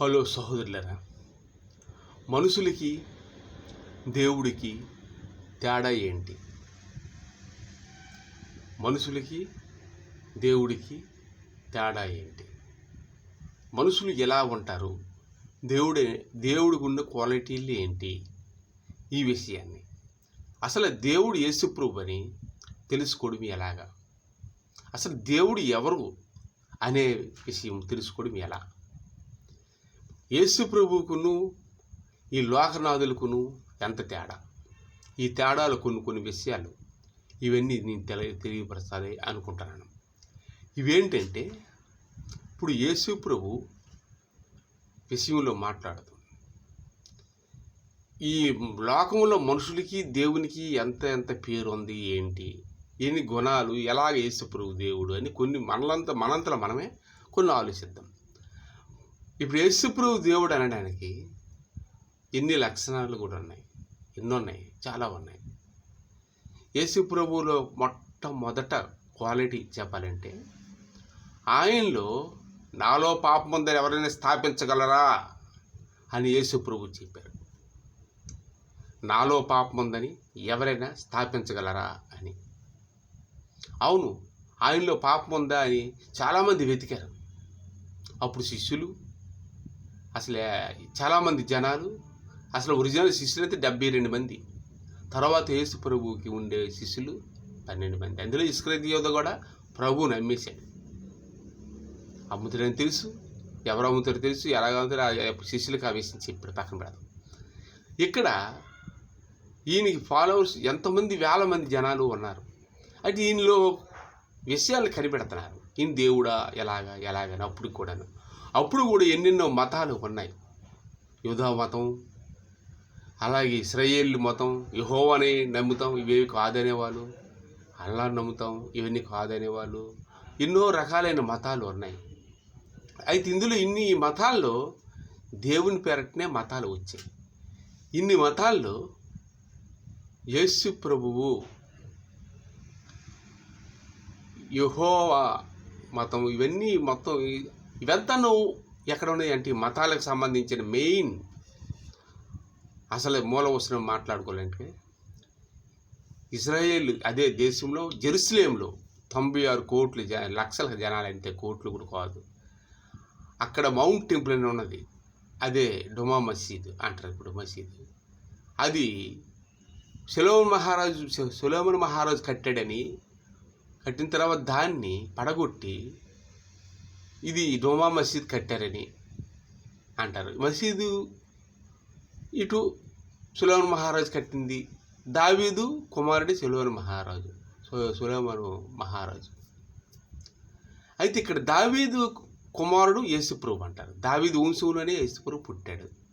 Hello సహోదరులరా మనుషులకి దేవుడికి తేడా ఏంటి? మనుషులకి దేవుడికి తేడా ఏంటి? మనుషులు ఎలా ఉంటారు? దేవుడే దేవుడికి ఉన్న క్వాలిటీలు ఏంటి? ఈ విషయాన్ని. అసలు దేవుడు యేసుప్రభు అని తెలుసుకోవడం ఎలాగా? అసలు దేవుడు ఎవరు అనే విషయం తెలుసుకోవడం ఎలా? యేసు ప్రభువుకును ఈ లోకనాథులకును ఎంత తేడా? ఈ తేడాలు కొన్ని కొన్ని విషయాలు. ఇవన్నీ నేను తెలియ తెలియపరచాలి అనుకుంటున్నాను. ఇవేంటంటే ఇప్పుడు యేసు ప్రభు విషయంలో మాట్లాడదు ఈ లోకంలో మనుషులకి దేవునికి ఎంత ఎంత పేరు ఉంది ఏంటి? ఎన్ని గుణాలు? ఎలాగ యేసు ప్రభు దేవుడు అని కొన్ని మనలంతా మనంతలో మనమే కొన్ని ఆలోచిద్దాం. ఇప్పుడు యేసుప్రభు దేవుడు అనడానికి ఎన్ని లక్షణాలు కూడా ఉన్నాయి. ఎన్నో ఉన్నాయి చాలా ఉన్నాయి. యేసుప్రభువులో మొట్టమొదట క్వాలిటీ చెప్పాలంటే ఆయనలో నాలో పాపం ఉందని ఎవరైనా స్థాపించగలరా అని యేసుప్రభు చెప్పారు. నాలో పాపం ఉందని ఎవరైనా స్థాపించగలరా అని. అవును ఆయనలో పాపం ఉందా అని చాలామంది వెతికారు. అప్పుడు శిష్యులు అసలు చాలామంది జనాలు అసలు ఒరిజినల్ శిష్యులు అయితే డెబ్బై రెండు మంది. తర్వాత యేసు ప్రభువుకి ఉండే శిష్యులు పన్నెండు మంది. అందులో ఇస్క్రతి యోధ కూడా ప్రభువు నమ్మేశాడు. అమ్ముతాడని తెలుసు ఎవరు అమ్ముతారో తెలుసు ఎలాగ అమ్ముతారో శిష్యులకు ఆ విషయం చెప్పాడు పక్కన పెడదాం. ఇక్కడ ఈయనకి ఫాలోవర్స్ ఎంతమంది వేల మంది జనాలు ఉన్నారు. అంటే ఈయనలో విషయాలు కనిపెడుతున్నారు. ఈయన దేవుడా ఎలాగా ఎలాగని అప్పుడు కూడాను. అప్పుడు కూడా ఎన్నెన్నో మతాలు ఉన్నాయి. యూదా మతం అలాగే ఇస్రాయేల్ మతం యహోవని నమ్ముతాం ఇవేవి కాదనేవాళ్ళు అల్లా నమ్ముతాం ఇవన్నీ కాదనేవాళ్ళు ఎన్నో రకాలైన మతాలు ఉన్నాయి. అయితే ఇందులో ఇన్ని మతాల్లో దేవుని పేరటనే మతాలు వచ్చాయి. ఇన్ని మతాల్లో యేసు ప్రభువు యహోవా మతం ఇవన్నీ మొత్తం ఇవంతా నువ్వు ఎక్కడ ఉన్నాయి అంటే ఈ మతాలకు సంబంధించిన మెయిన్ అసలు మూల వస్తున్న మాట్లాడుకోవాలంటే ఇజ్రాయేల్ అదే దేశంలో జెరూసలేంలో తొంభై ఆరు కోట్లు జ లక్షల జనాలు అంటే కోట్లు కూడా కాదు. అక్కడ మౌంట్ టెంపుల్ అని ఉన్నది. అదే డొమా మసీద్ అంటారు ఇప్పుడు మసీద్. అది సులోమన్ మహారాజు సులోమన్ మహారాజు కట్టాడని కట్టిన తర్వాత దాన్ని పడగొట్టి ఇది డోమా మసీద్ కట్టారని అంటారు. మసీదు ఇటు సులోమన్ మహారాజు కట్టింది. దావీదు కుమారుడి సులోమన్ మహారాజు. సులోమను మహారాజు. అయితే ఇక్కడ దావీదు కుమారుడు యేసుప్రభు అంటారు. దావీదు వంశంలోనే యేసుప్రభు పుట్టాడు.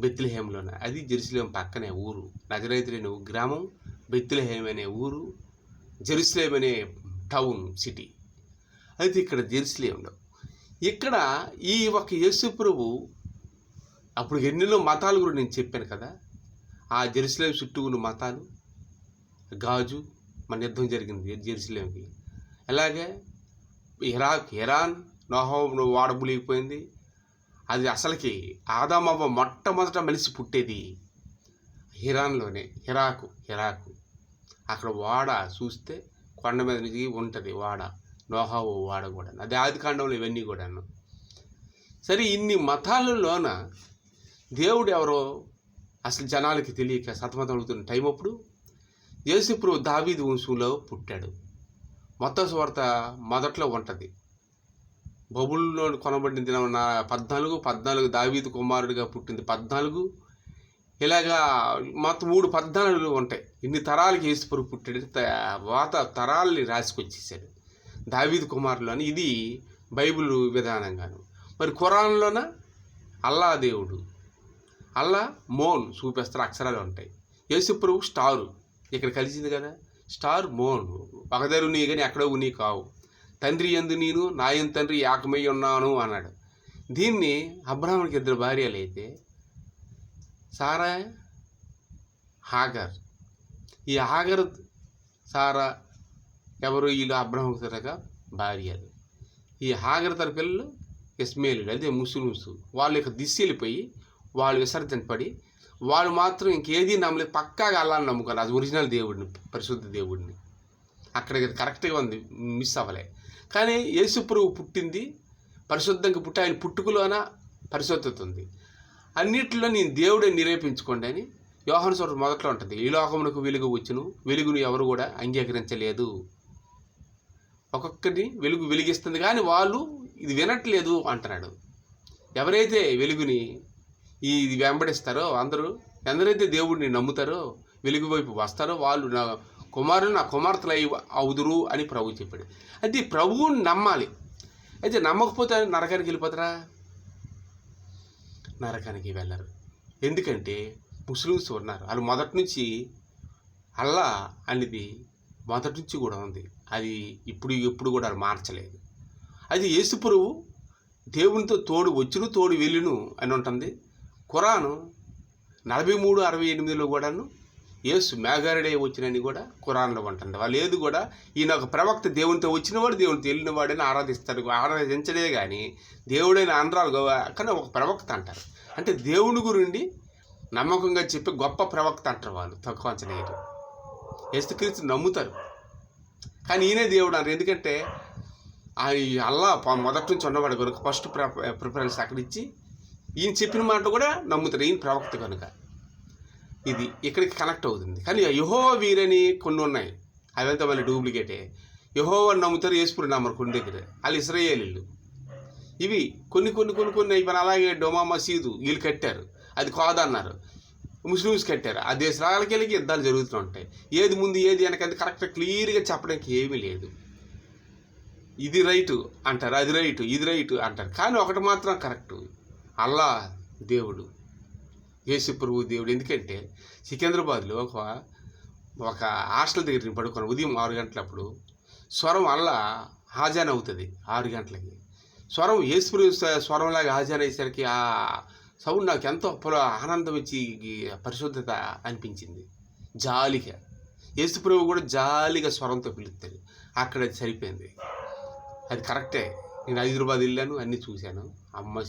బెత్తిలహేంలోనే అది జెరూసలేం పక్కనే ఊరు. నజరైతులైన గ్రామం బెత్తిలహేం అనే ఊరు. జెరూసలేం అనే టౌన్ సిటీ. అయితే ఇక్కడ జెరూసలేంలో ఇక్కడ ఈ ఒక యేసు ప్రభు అప్పుడు ఎన్నెన్నో మతాలు కూడా నేను చెప్పాను కదా. ఆ జెరూసలేం చుట్టూ ఉన్న మతాలు గాజు మన యుద్ధం జరిగింది జెరూసలేంకి. అలాగే ఇరాక్ ఇరాన్ నోహం వాడబులిగిపోయింది అది అసలుకి ఆదామవ్వ మొట్టమొదట మనిషి పుట్టేది ఇరాన్లోనే హిరాకు హిరాకు. అక్కడ వాడ చూస్తే కొండ మీద నుంచి ఉంటుంది వాడ. నోహావు వాడ కూడా అది ఆది కాండంలో ఇవన్నీ కూడాను. సరే ఇన్ని మతాలలోన దేవుడు ఎవరో అసలు జనాలకి తెలియక సతమతం అవుతున్న టైం అప్పుడు యేసుప్రభు దావీదు వంశంలో పుట్టాడు. మొత్తం స్వార్త మొదట్లో ఉంటుంది. బబుల్లో కొనబడిన దినం నా పద్నాలుగు పద్నాలుగు దావీదు కుమారుడిగా పుట్టింది పద్నాలుగు. ఇలాగా మొత్తం మూడు పద్నాలుగులు ఉంటాయి. ఇన్ని తరాలకి యేసుప్రభు పుట్టాడు. వాత తరాలని రాసుకొచ్చేసాడు. దావీదు అని ఇది బైబిల్ విధానంగాను. మరి ఖురాన్లోన అల్లా దేవుడు అల్లా మోన్ చూపిస్తారు అక్షరాలు ఉంటాయి. యేసుప్రభు స్టారు ఇక్కడ కలిసింది కదా. స్టార్ మోన్ పగదరు నీ కానీ ఎక్కడో నీ కావు. తండ్రి ఎందు నేను నాయన తండ్రి ఏకమై ఉన్నాను అన్నాడు. దీన్ని అబ్రాహ్మణికి ఇద్దరు భార్యలు అయితే సారా హాగర్. ఈ హాగర్ సారా ఎవరు వీళ్ళు అబ్రహం తరగా భార్యలు. ఈ హాగర్ తన పిల్లలు ఇస్మేలు అదే ముస్లిమ్స్. వాళ్ళు ఇక దిశ వెళ్ళిపోయి వాళ్ళు విసర్జన పడి వాళ్ళు మాత్రం ఇంకేది నమ్మలేదు. పక్కాగా అలా నమ్ముకోరు అది ఒరిజినల్ దేవుడిని పరిశుద్ధ దేవుడిని. అక్కడ కరెక్ట్గా ఉంది మిస్ అవ్వలే. కానీ యేసుప్రభు పుట్టింది పరిశుద్ధంగా పుట్టి ఆయన పుట్టుకలోన పరిశుద్ధత ఉంది. అన్నిటిలో నేను దేవుడే నిరూపించుకోండి అని యోహన్ మొదట్లో ఉంటుంది. ఈ లోకమునకు వెలుగు వచ్చును వెలుగును ఎవరు కూడా అంగీకరించలేదు. ఒక్కొక్కరిని వెలుగు వెలిగిస్తుంది కానీ వాళ్ళు ఇది వినట్లేదు అంటున్నాడు. ఎవరైతే వెలుగుని ఈ ఇది వెంబడిస్తారో అందరూ ఎందరైతే దేవుడిని నమ్ముతారో వెలుగు వైపు వస్తారో వాళ్ళు నా కుమారులు నా కుమార్తెలు అయి అవుదురు అని ప్రభు చెప్పాడు. అయితే ప్రభువుని నమ్మాలి. అయితే నమ్మకపోతే నరకానికి వెళ్ళిపోతారా? నరకానికి వెళ్ళరు. ఎందుకంటే ముస్లిమ్స్ ఉన్నారు. వాళ్ళు మొదటి నుంచి అల్లా అనేది మొదటి నుంచి కూడా ఉంది. అది ఇప్పుడు ఎప్పుడు కూడా అది మార్చలేదు. అది యేసుప్రభు దేవునితో తోడు వచ్చును తోడు వెళ్ళును అని ఉంటుంది. ఖురాను నలభై మూడు అరవై ఎనిమిదిలో కూడాను యేసు మేఘారుడే వచ్చినని కూడా ఖురాన్లో ఉంటుంది. వాళ్ళు ఏది కూడా ఈయన ఒక ప్రవక్త దేవునితో వచ్చినవాడు దేవునితో వెళ్ళినవాడని ఆరాధిస్తారు. ఆరాధించడే కానీ దేవుడైన ఆంధ్రాలు కానీ ఒక ప్రవక్త అంటారు. అంటే దేవుని గురించి నమ్మకంగా చెప్పి గొప్ప ప్రవక్త అంటారు వాళ్ళు తక్కువ అంచనేయరు యేసుక్రీస్తు నమ్ముతారు. కానీ ఈయనే దేవుడు అన్నారు. ఎందుకంటే ఆయన అల్లా మొదటి నుంచి ఉన్నవాడు కనుక ఫస్ట్ ప్రిఫరెన్స్ అక్కడ ఇచ్చి ఈయన చెప్పిన మాట కూడా నమ్ముతారు. ఈయన ప్రవక్త కనుక. ఇది ఇక్కడికి కనెక్ట్ అవుతుంది. కానీ యహో వీరని కొన్ని ఉన్నాయి. అవంతా మళ్ళీ డూప్లికేటే యహో నమ్ముతారు యేసుపురి నమ్మరు కొన్ని దగ్గర. వాళ్ళు ఇస్రాయేలీలు. ఇవి కొన్ని కొన్ని కొన్ని కొన్ని ఇప్పుడు అలాగే డొమా మసీదు వీళ్ళు కట్టారు. అది కాదన్నారు. ముస్లిమ్స్ కట్టారు ఆ దేశాలకి వెళ్ళి యుద్ధాలు జరుగుతూ ఉంటాయి. ఏది ముందు ఏది వెనకంటే కరెక్ట్గా క్లియర్గా చెప్పడానికి ఏమీ లేదు. ఇది రైటు అంటారు అది రైటు ఇది రైటు అంటారు. కానీ ఒకటి మాత్రం కరెక్టు. అల్లా దేవుడు యేసు ప్రభు దేవుడు. ఎందుకంటే సికింద్రాబాద్లో ఒక ఒక హాస్టల్ దగ్గర నేను పడుకున్నాను ఉదయం ఆరు గంటలప్పుడు స్వరం అల్లా హాజాన్ అవుతుంది ఆరు గంటలకి. స్వరం యేసు ప్రభు స్వరంలాగా హాజాన్ అయ్యేసరికి ఆ సౌండ్ నాకు ఎంతో పుల- ఆనందం ఇచ్చి పరిశుద్ధత అనిపించింది. జాలిగా. యేసుప్రభు కూడా జాలిగా స్వరంతో పిలుస్తాడు. అక్కడ అది సరిపోయింది. అది కరెక్టే. నేను హైదరాబాద్ వెళ్ళాను అన్నీ చూశాను. అమ్మ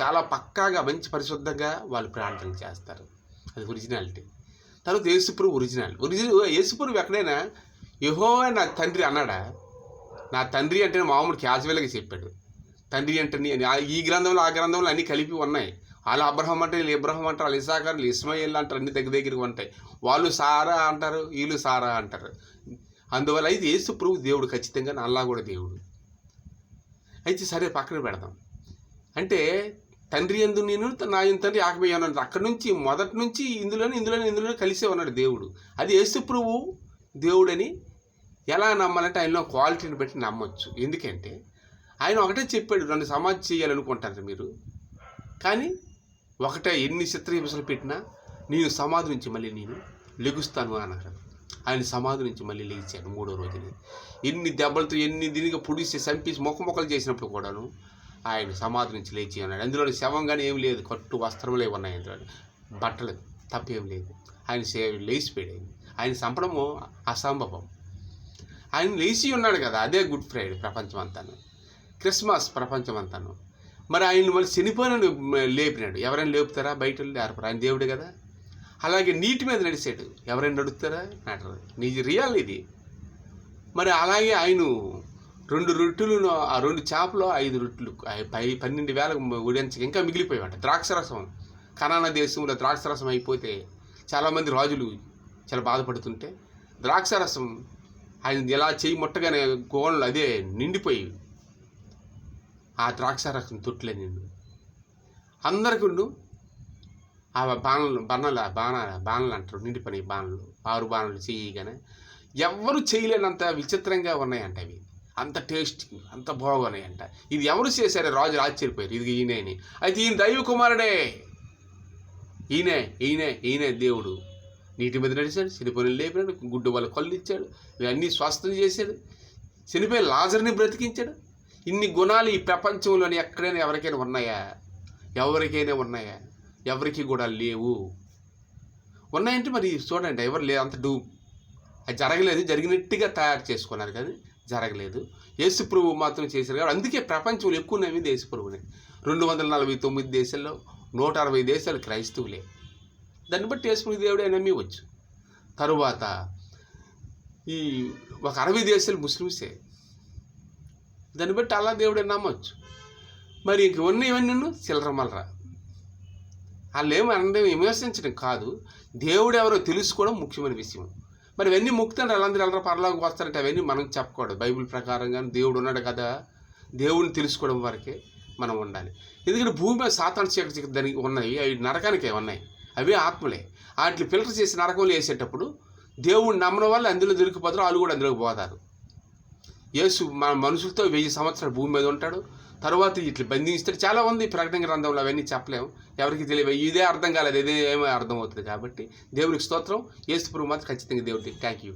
చాలా పక్కాగా మంచి పరిశుద్ధంగా వాళ్ళు ప్రార్థన చేస్తారు. అది ఒరిజినాలిటీ. తర్వాత యేసుప్రభు ఒరిజినల్ ఒరిజినల్ యేసుప్రభు ఎక్కడైనా యహో నా తండ్రి అన్నాడా? నా తండ్రి అంటే మామూలు క్యాజువల్గా చెప్పాడు. తండ్రి అంటే ఈ గ్రంథంలో ఆ గ్రంథంలో అన్నీ కలిపి ఉన్నాయి. వాళ్ళు అబ్రహం అంటే వీళ్ళు ఇబ్రహం అంటారు వాళ్ళు ఇసాకారు వీళ్ళు ఇస్మాయిల్ అంటారు అన్ని దగ్గర దగ్గరికి ఉంటాయి. వాళ్ళు సారా అంటారు వీళ్ళు సారా అంటారు. అందువల్ల అయితే యేసు ప్రభు దేవుడు ఖచ్చితంగా అల్లా కూడా దేవుడు. అయితే సరే పక్కన పెడదాం. అంటే తండ్రి ఎందు నేను నా తండ్రి ఆకబోయే ఉన్నాడు అక్కడి నుంచి మొదటి నుంచి ఇందులోనే ఇందులోనే ఇందులోనే కలిసే ఉన్నాడు దేవుడు. అది యేసు ప్రభు దేవుడని ఎలా నమ్మాలంటే ఆయనలో క్వాలిటీని బట్టి నమ్మొచ్చు. ఎందుకంటే ఆయన ఒకటే చెప్పాడు నన్ను సమాధి చేయాలనుకుంటారు మీరు. కానీ ఒకటే ఎన్ని చిత్రహింసలు పెట్టినా నేను సమాధి నుంచి మళ్ళీ నేను లెగుస్తాను అన్నారు. ఆయన సమాధి నుంచి మళ్ళీ లేచాడు మూడో రోజుని. ఎన్ని దెబ్బలతో ఎన్ని దీనిగా పొడిసి చంపేసి మొక్క మొక్కలు చేసినప్పుడు కూడాను ఆయన సమాధి నుంచి లేచి ఉన్నాడు అందులో శవం కానీ ఏం లేదు. కట్టు వస్త్రములే ఉన్నాయి అందులో బట్టలు తప్పేం లేదు. ఆయన లేచిపోయాడు. ఆయన ఆయన చంపడము అసంభవం. ఆయన లేచి ఉన్నాడు కదా అదే గుడ్ ఫ్రైడే ప్రపంచం అంతాను క్రిస్మస్ ప్రపంచం అంతాను మరి ఆయన మళ్ళీ చనిపోయిన లేపినాడు. ఎవరైనా లేపుతారా? బయట వెళ్ళి లేరపరు ఆయన దేవుడే కదా. అలాగే నీటి మీద నడిచాడు. ఎవరైనా నడుపుతారా? నడరు నీ రియల్ ఇది మరి అలాగే ఆయన రెండు రొట్టెలు ఆ రెండు చేపలు ఐదు రొట్టెలు పై పన్నెండు వేల ఉడించక ఇంకా మిగిలిపోయామంట ద్రాక్షరసం కనానా దేశంలో ద్రాక్షరసం అయిపోతే చాలామంది రాజులు చాలా బాధపడుతుంటే ద్రాక్షరసం ఆయన ఎలా చేయి ముట్టగానే గోళ్ళు అదే నిండిపోయి ఆ ద్రాక్ష ద్రాక్షరసం తొట్లే నిండు అందరికిండు ఆ బాణలు బన్నల బాణ బాణలు అంటారు నిండిపోయిన బాణలు ఆరు బాణలు చేయగానే. ఎవరు చేయలేనంత విచిత్రంగా ఉన్నాయంట అవి. అంత టేస్ట్ అంత బాగున్నాయంట. ఇది ఎవరు చేశారు రాజులు ఆశ్చర్యపోయారు. ఇది ఈయనే అని. అయితే ఈయన దైవ కుమారుడే ఈయనే ఈయనే ఈయనే దేవుడు. నీటి మీద నడిచాడు చనిపోయిన లేపినాడు గుడ్డు వాళ్ళ కళ్ళు ఇచ్చాడు ఇవన్నీ స్వస్థం చేశాడు. చనిపోయిన లాజర్ని బ్రతికించాడు. ఇన్ని గుణాలు ఈ ప్రపంచంలోని ఎక్కడైనా ఎవరికైనా ఉన్నాయా? ఎవరికైనా ఉన్నాయా? ఎవరికి కూడా లేవు. ఉన్నాయంటే మరి చూడండి ఎవరు లేదు అంత డూ అది జరగలేదు జరిగినట్టుగా తయారు చేసుకున్నారు కానీ జరగలేదు. యేసు ప్రభు మాత్రం చేశారు కాబట్టి అందుకే ప్రపంచంలో ఎక్కువ నమ్మింది యేసు ప్రభునే రెండు వందల నలభై తొమ్మిది దేశాల్లో నూట అరవై దేశాలు క్రైస్తవులే. దాన్ని బట్టి యేసు ప్రభు దేవుడే నమ్మివచ్చు. తరువాత ఈ ఒక అరవై దేశాలు ముస్లిమ్సే. దాన్ని బట్టి అలా దేవుడే నమ్మచ్చు. మరి ఇంక ఉన్న ఇవన్నీ చిల్లర మలరా వాళ్ళు ఏమి అందరం విమర్శించడం కాదు. దేవుడు ఎవరో తెలుసుకోవడం ముఖ్యమైన విషయం. మరి ఇవన్నీ ముక్తంటే వాళ్ళందరూ వెళ్ళరా పరలోకి వస్తారంటే అవన్నీ మనం చెప్పకూడదు. బైబిల్ ప్రకారంగా దేవుడు ఉన్నాడు కదా దేవుడిని తెలుసుకోవడం వరకే మనం ఉండాలి. ఎందుకంటే భూమి సాతాను చీకటి దానికి ఉన్నాయి. అవి నరకానికే ఉన్నాయి. అవి ఆత్మలే. వాటిని ఫిల్టర్ చేసి నరకంలో వేసేటప్పుడు దేవుడిని నమ్మడం వల్ల అందులో దొరికిపోతారు వాళ్ళు కూడా అందులోకి పోతారు. యేసు మన మనుషులతో వెయ్యి సంవత్సరాలు భూమి మీద ఉంటాడు. తర్వాత ఇట్లా బంధిస్తాడు చాలా ఉంది ప్రకటన గ్రంథంలో అవన్నీ చెప్పలేము. ఎవరికి తెలియదు. ఇదే అర్థం కాలేదు. ఇదే ఏమో అర్థం అవుతుంది కాబట్టి దేవునికి స్తోత్రం. యేసు ప్రభు మాత్రం ఖచ్చితంగా దేవుడికి థ్యాంక్ యూ